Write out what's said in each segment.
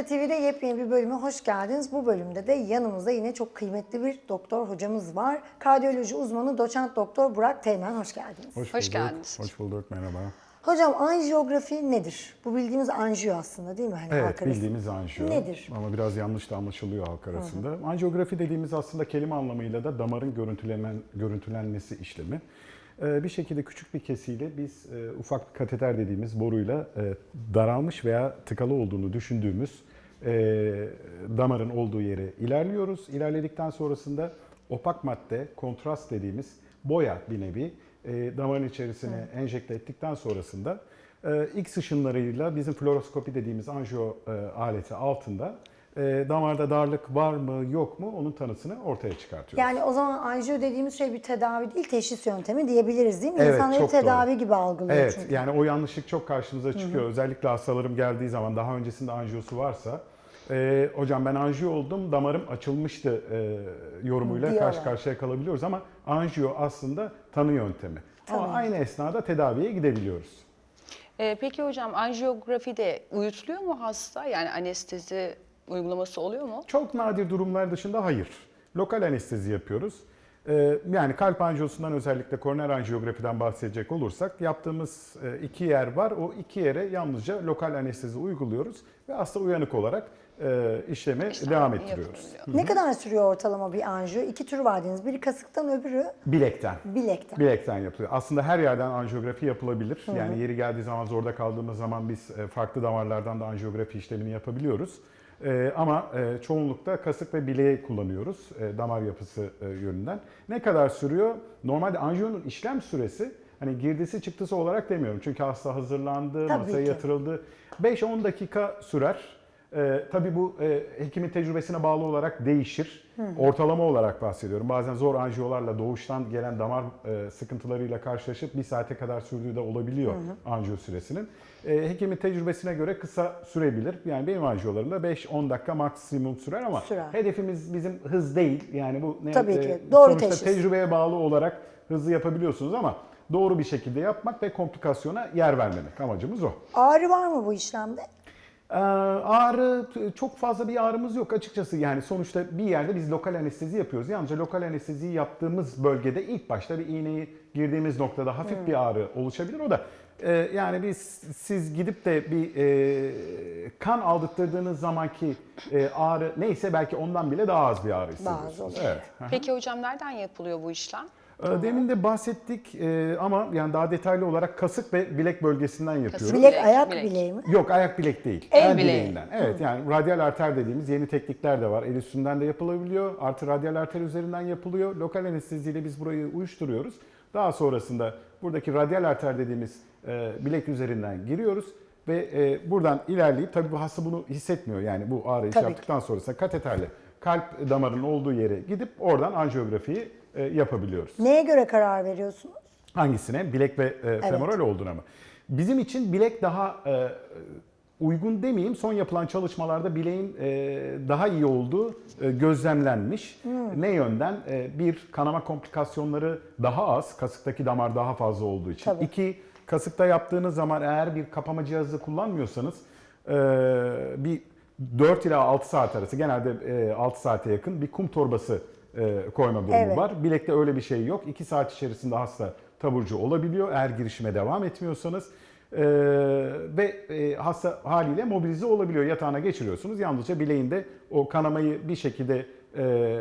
Hoca TV'de yepyeni bir bölüme hoş geldiniz. Bu bölümde de yanımızda yine çok kıymetli bir doktor hocamız var. Kardiyoloji uzmanı doçent doktor Burak Teğmen hoş geldiniz. Hoş, Hoş bulduk. geldiniz. Hoş bulduk, merhaba. Hocam anjiyografi nedir? Bu bildiğimiz anjiyo aslında değil mi? Hani Evet, halk arasında. bildiğimiz anjiyo. Nedir? Ama biraz yanlış da anlaşılıyor halk arasında. Anjiyografi dediğimiz aslında kelime anlamıyla da damarın görüntülenen, görüntülenmesi işlemi. Ee, bir şekilde küçük bir kesiyle biz e, ufak kateter dediğimiz boruyla e, daralmış veya tıkalı olduğunu düşündüğümüz e, damarın olduğu yere ilerliyoruz. İlerledikten sonrasında opak madde, kontrast dediğimiz boya bir nevi e, damarın içerisine enjekte ettikten sonrasında e, X ışınlarıyla bizim fluoroskopi dediğimiz anjiyo e, aleti altında e, damarda darlık var mı yok mu onun tanısını ortaya çıkartıyoruz. Yani o zaman anjiyo dediğimiz şey bir tedavi değil, teşhis yöntemi diyebiliriz değil mi? Evet, İnsanları çok tedavi doğru. gibi algılıyor Evet çünkü. yani o yanlışlık çok karşımıza çıkıyor. Özellikle hastalarım geldiği zaman daha öncesinde anjiyosu varsa e, hocam ben anjiyo oldum damarım açılmıştı e, yorumuyla Diyorlar. karşı karşıya kalabiliyoruz ama anjiyo aslında tanı yöntemi. Ama Tanı. aynı esnada tedaviye gidebiliyoruz. Ee, peki hocam anjiyografide uyutuluyor mu hasta? Yani anestezi uygulaması oluyor mu? Çok nadir durumlar dışında hayır. Lokal anestezi yapıyoruz. Ee, yani kalp anjiyosundan özellikle koroner anjiyografiden bahsedecek olursak yaptığımız e, iki yer var. O iki yere yalnızca lokal anestezi uyguluyoruz ve hasta uyanık olarak e, işlemi İşlem devam ettiriyoruz. Ne kadar sürüyor ortalama bir anjiyo? İki tür var dediniz. Biri kasıktan öbürü Bilekten. bilekten. Bilekten yapılıyor. Aslında her yerden anjiyografi yapılabilir. Yani yeri geldiği zaman zorda kaldığımız zaman biz e, farklı damarlardan da anjiyografi işlemini yapabiliyoruz. E, ama e, çoğunlukla kasık ve bileği kullanıyoruz e, damar yapısı e, yönünden. Ne kadar sürüyor? Normalde anjiyonun işlem süresi hani girdisi çıktısı olarak demiyorum. Çünkü hasta hazırlandı, Tabii masaya ki. yatırıldı. 5-10 dakika sürer. Ee, tabii bu e, hekimin tecrübesine bağlı olarak değişir. Ortalama olarak bahsediyorum. Bazen zor anjiyolarla doğuştan gelen damar e, sıkıntılarıyla karşılaşıp bir saate kadar sürdüğü de olabiliyor anjiyo süresinin. E, hekimin tecrübesine göre kısa sürebilir. Yani benim anjiyolarımda 5-10 dakika maksimum sürer ama Sürer. hedefimiz bizim hız değil. Yani bu ne, Tabii ki. Doğru sonuçta teşhis. tecrübeye bağlı olarak hızlı yapabiliyorsunuz ama doğru bir şekilde yapmak ve komplikasyona yer vermemek amacımız o. Ağrı var mı bu işlemde? Ee, ağrı çok fazla bir ağrımız yok açıkçası yani sonuçta bir yerde biz lokal anestezi yapıyoruz. Yalnızca lokal anesteziyi yaptığımız bölgede ilk başta bir iğneyi girdiğimiz noktada hafif Hmm. bir ağrı oluşabilir. O da e, yani biz siz gidip de bir e, kan aldırttırdığınız zamanki e, ağrı neyse belki ondan bile daha az bir ağrı hissediyorsunuz. oluyor. Evet. Peki hocam nereden yapılıyor bu işlem? Ee, Demin de bahsettik e, ama yani daha detaylı olarak kasık ve bilek bölgesinden yapıyoruz. Bilek, Bilek, ayak bilek. bileği mi? Yok ayak bilek değil. El bileği. bileğinden. Evet yani radyal arter dediğimiz yeni teknikler de var. El üstünden de yapılabiliyor. Artı radyal arter üzerinden yapılıyor. Lokal anesteziyle biz burayı uyuşturuyoruz. Daha sonrasında buradaki radyal arter dediğimiz e, bilek üzerinden giriyoruz ve e, buradan ilerleyip tabii bu hasta bunu hissetmiyor. Yani bu ağrıyı Tabii yaptıktan sonrasında kateterle kalp damarının olduğu yere gidip oradan anjiyografiyi e, yapabiliyoruz. Neye göre karar veriyorsunuz? Hangisine? Bilek ve e, femoral olduğuna mı? Bizim için bilek daha e, uygun demeyeyim. Son yapılan çalışmalarda bileğin e, daha iyi olduğu e, gözlemlenmiş. Ne yönden? E, bir, kanama komplikasyonları daha az. Kasıktaki damar daha fazla olduğu için. Tabii. İki, kasıkta yaptığınız zaman eğer bir kapama cihazı kullanmıyorsanız e, bir 4 ila 6 saat arası genelde e, 6 saate yakın bir kum torbası e, koyma durumu Evet. var. Bilekte öyle bir şey yok. 2 saat içerisinde hasta taburcu olabiliyor eğer girişime devam etmiyorsanız. E, ve e, hasta haliyle mobilize olabiliyor. Yatağına geçiriyorsunuz. Yalnızca bileğinde o kanamayı bir şekilde e,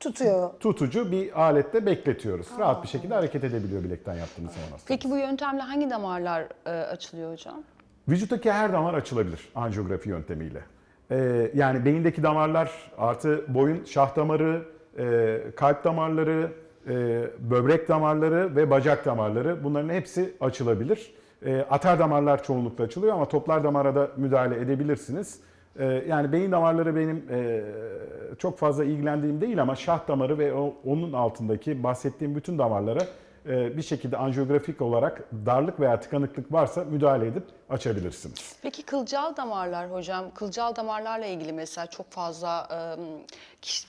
Tutuyor. tutucu bir alette bekletiyoruz. Rahat bir şekilde hareket edebiliyor bilekten yaptığınız zaman hasta. Peki bu yöntemle hangi damarlar e, açılıyor hocam? Vücuttaki her damar açılabilir anjiyografi yöntemiyle. Ee, yani beyindeki damarlar artı boyun şah damarı, e, kalp damarları, e, böbrek damarları ve bacak damarları bunların hepsi açılabilir. E, atar damarlar çoğunlukla açılıyor ama toplar damara da müdahale edebilirsiniz. Yani beyin damarları benim çok fazla ilgilendiğim değil ama şah damarı ve onun altındaki bahsettiğim bütün damarlara bir şekilde anjiyografik olarak darlık veya tıkanıklık varsa müdahale edip açabilirsiniz. Peki kılcal damarlar hocam, kılcal damarlarla ilgili mesela çok fazla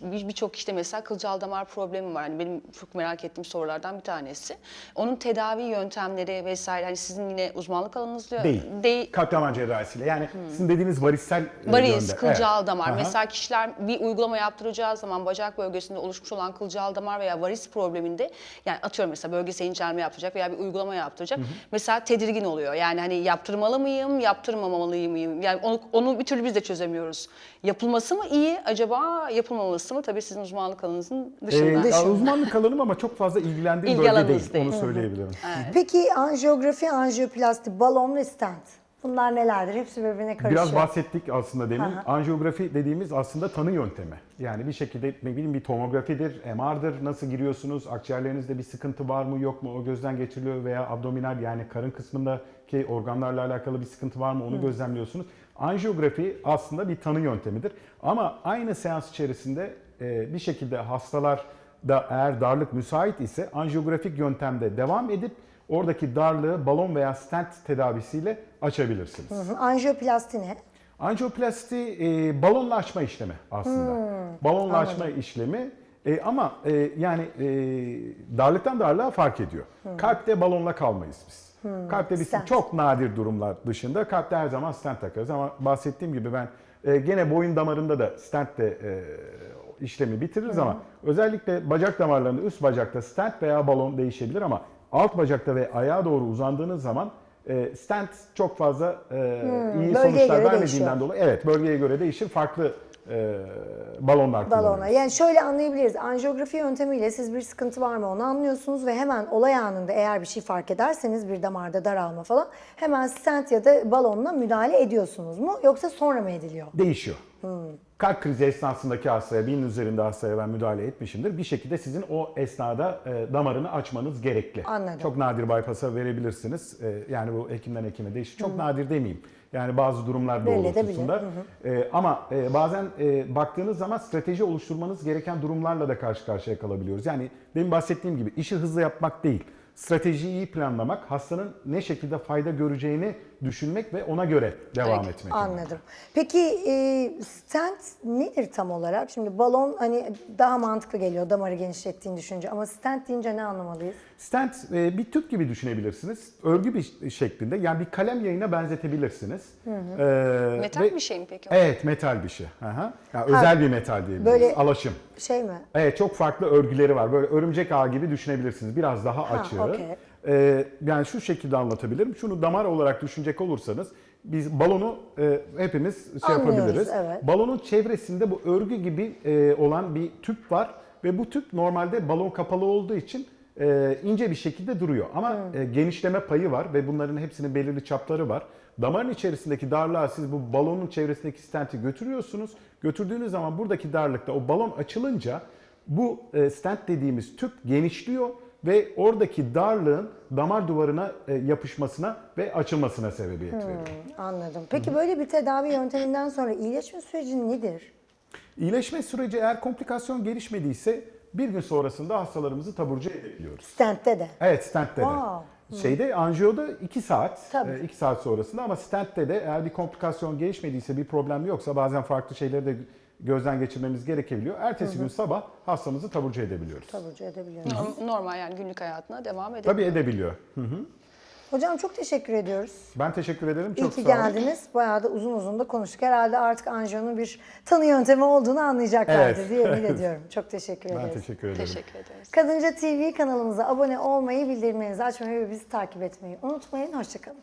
birçok kişide mesela kılcal damar problemi var. Hani benim çok merak ettiğim sorulardan bir tanesi. Onun tedavi yöntemleri vesaire hani sizin yine uzmanlık alanınızda Değil. değil Kalp damar cerrahisiyle. Yani sizin dediğiniz varissel Varis, yönde. kılcal Evet. damar. Aha. Mesela kişiler bir uygulama yaptıracağı zaman bacak bölgesinde oluşmuş olan kılcal damar veya varis probleminde yani atıyorum mesela bölgesel incelme yaptıracak veya bir uygulama yaptıracak. Mesela tedirgin oluyor. Yani hani yaptırmalı mıyım, yaptırmamalı mıyım? Yani onu, onu bir türlü biz de çözemiyoruz. Yapılması mı iyi acaba yapılmaması mı? Tabii sizin uzmanlık alanınızın dışında. Ee, ya uzmanlık alanım ama çok fazla ilgilendiğim İlgi bölge değil. değil. Onu söyleyebilirim. Peki anjiyografi, anjiyoplasti, balon ve stent. Bunlar nelerdir? Hepsi birbirine karışıyor. Biraz bahsettik aslında demin. Aha. Anjiyografi dediğimiz aslında tanı yöntemi. Yani bir şekilde ne bileyim bir tomografidir, MR'dır. Nasıl giriyorsunuz? Akciğerlerinizde bir sıkıntı var mı yok mu? O gözden geçiriliyor veya abdominal yani karın kısmındaki organlarla alakalı bir sıkıntı var mı? Onu gözlemliyorsunuz. Anjiyografi aslında bir tanı yöntemidir. Ama aynı seans içerisinde e, bir şekilde hastalar da eğer darlık müsait ise anjiyografik yöntemde devam edip oradaki darlığı balon veya stent tedavisiyle açabilirsiniz. Hı hı. Anjiyoplasti ne? Anjiyoplasti e, balonla açma işlemi aslında. balonla açma işlemi E, ama e, yani e, darlıktan darlığa fark ediyor. Kalpte balonla kalmayız biz. Kalpte biz Stent. çok nadir durumlar dışında kalpte her zaman stent takarız ama bahsettiğim gibi ben e, gene boyun damarında da stent de e, işlemi bitiririz ama özellikle bacak damarlarında üst bacakta stent veya balon değişebilir ama alt bacakta ve ayağa doğru uzandığınız zaman e, stent çok fazla e, iyi bölgeye sonuçlar vermediğinden değişiyor. dolayı evet bölgeye göre değişir farklı e, balonlar Balona. Yani şöyle anlayabiliriz. Anjiyografi yöntemiyle siz bir sıkıntı var mı onu anlıyorsunuz ve hemen olay anında eğer bir şey fark ederseniz bir damarda daralma falan hemen stent ya da balonla müdahale ediyorsunuz mu yoksa sonra mı ediliyor? Değişiyor. Hmm. Kalp krizi esnasındaki hastaya, binin üzerinde hastaya ben müdahale etmişimdir. Bir şekilde sizin o esnada e, damarını açmanız gerekli. Anladım. Çok nadir bypass'a verebilirsiniz. E, yani bu hekimden hekime değişir. Çok nadir demeyeyim. Yani bazı durumlar doğrultusunda. E, ama e, bazen e, baktığınız zaman strateji oluşturmanız gereken durumlarla da karşı karşıya kalabiliyoruz. Yani benim bahsettiğim gibi işi hızlı yapmak değil. Stratejiyi iyi planlamak, hastanın ne şekilde fayda göreceğini düşünmek ve ona göre devam Peki, etmek. Anladım. Peki e, stent nedir tam olarak? Şimdi balon hani daha mantıklı geliyor damarı genişlettiğini düşünce ama stent deyince ne anlamalıyız? Stent e, bir tüp gibi düşünebilirsiniz. Örgü bir şeklinde yani bir kalem yayına benzetebilirsiniz. Ee, Metal ve- bir şey mi peki? Evet metal bir şey. Aha. Yani özel bir metal diyebiliriz. böyle- Alaşım. Şey mi? Evet çok farklı örgüleri var. Böyle örümcek ağı gibi düşünebilirsiniz. Biraz daha Ha, açığı. okey. Ee, yani şu şekilde anlatabilirim. Şunu damar olarak düşünecek olursanız biz balonu e, hepimiz şey Anlıyoruz, yapabiliriz. evet. Balonun çevresinde bu örgü gibi e, olan bir tüp var ve bu tüp normalde balon kapalı olduğu için e, ince bir şekilde duruyor. Ama e, genişleme payı var ve bunların hepsinin belirli çapları var. Damarın içerisindeki darlığa siz bu balonun çevresindeki stenti götürüyorsunuz. Götürdüğünüz zaman buradaki darlıkta o balon açılınca bu e, stent dediğimiz tüp genişliyor ve oradaki darlığın damar duvarına e, yapışmasına ve açılmasına sebebiyet veriyor. Anladım. Peki böyle bir tedavi yönteminden sonra iyileşme süreci nedir? İyileşme süreci eğer komplikasyon gelişmediyse bir gün sonrasında hastalarımızı taburcu edebiliyoruz. Stent'te de. Evet stentte de. Wow. Şeyde anjiyoda 2 saat, Tabii. 2 saat sonrasında ama stentte de eğer bir komplikasyon gelişmediyse, bir problem yoksa bazen farklı şeyleri de gözden geçirmemiz gerekebiliyor. Ertesi gün sabah hastamızı taburcu edebiliyoruz. Taburcu edebiliyoruz. Norm- Normal yani günlük hayatına devam edebilir. Tabii edebiliyor. Hı. Hocam çok teşekkür ediyoruz. Ben teşekkür ederim. İyi Çok ki sağ olun. geldiniz. Bayağı da uzun uzun da konuştuk. Herhalde artık anjiyonun bir tanı yöntemi olduğunu anlayacaklardır Evet. diye ümit ediyorum. Çok teşekkür Ben ederiz. teşekkür ederim. Teşekkür ederiz. Kadınca TV kanalımıza abone olmayı, bildirimlerinizi açmayı ve bizi takip etmeyi unutmayın. Hoşçakalın.